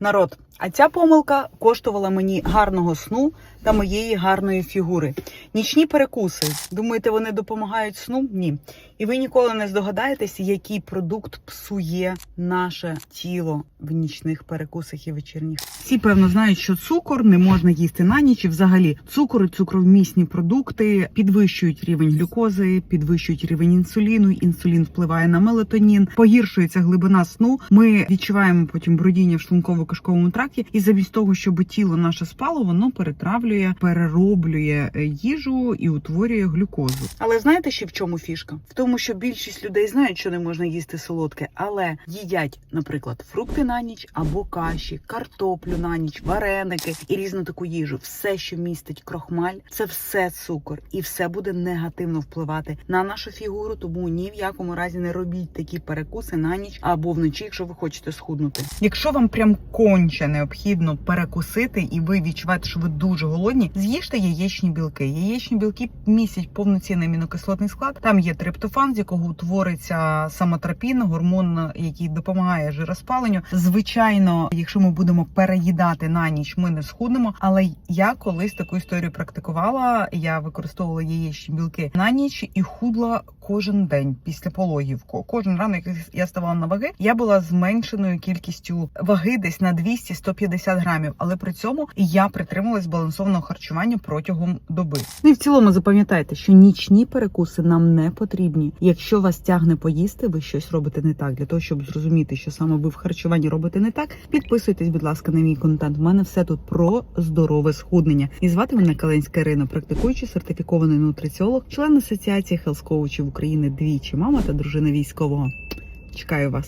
Народ, а ця помилка коштувала мені гарного сну та моєї гарної фігури. Нічні перекуси. Думаєте, вони допомагають сну? Ні. І ви ніколи не здогадаєтесь, який продукт псує наше тіло в нічних перекусах і вечірніх. Всі певно знають, що цукор не можна їсти на ніч. І взагалі цукор і цукровмісні продукти підвищують рівень глюкози, підвищують рівень інсуліну. Інсулін впливає на мелатонін, погіршується глибина сну. Ми відчуваємо потім брудіння в шлунково-кишковому тракті, і замість того, щоб тіло наше спало, воно перетравлює, перероблює е, їжу і утворює глюкозу. Але знаєте, ще в чому фішка? В тому, що більшість людей знають, що не можна їсти солодке, але їдять, наприклад, фрукти на ніч або каші, картоплю на ніч, вареники і різну таку їжу. Все, що містить крохмаль, це все цукор, і все буде негативно впливати на нашу фігуру. Тому ні в якому разі не робіть такі перекуси на ніч або вночі, якщо ви хочете схуднути. Якщо вам прям конче необхідно перекусити, і ви відчуваєте, що ви дуже голодні, з'їжте яєчні білки. Яєчні білки містять повноцінний амінокислотний склад. Там є триптофан, з якого утвориться самотропін, гормон, який допомагає жироспаленню. Звичайно, якщо ми будемо переїдати на ніч, ми не схуднемо. Але я колись таку історію практикувала. Я використовувала яєчні білки на ніч і худла кожен день після пологівку, Кожен ранок я ставала на ваги. Я була зменшеною кількістю ваги десь на 200-150 грамів, але при цьому я притримувалась збалансованого харчування протягом доби. Ну і в цілому запам'ятайте, що нічні перекуси нам не потрібні. Якщо вас тягне поїсти, ви щось робите не так. Для того щоб зрозуміти, що саме ви в харчуванні робите не так, підписуйтесь, будь ласка, на мій контент. У мене все тут про здорове схуднення. І звати мене Каленська Ірина, практикуючий сертифікований нутриціолог, член асоціації хелс-коучів України двічі, мама та дружина військового. Чекаю вас.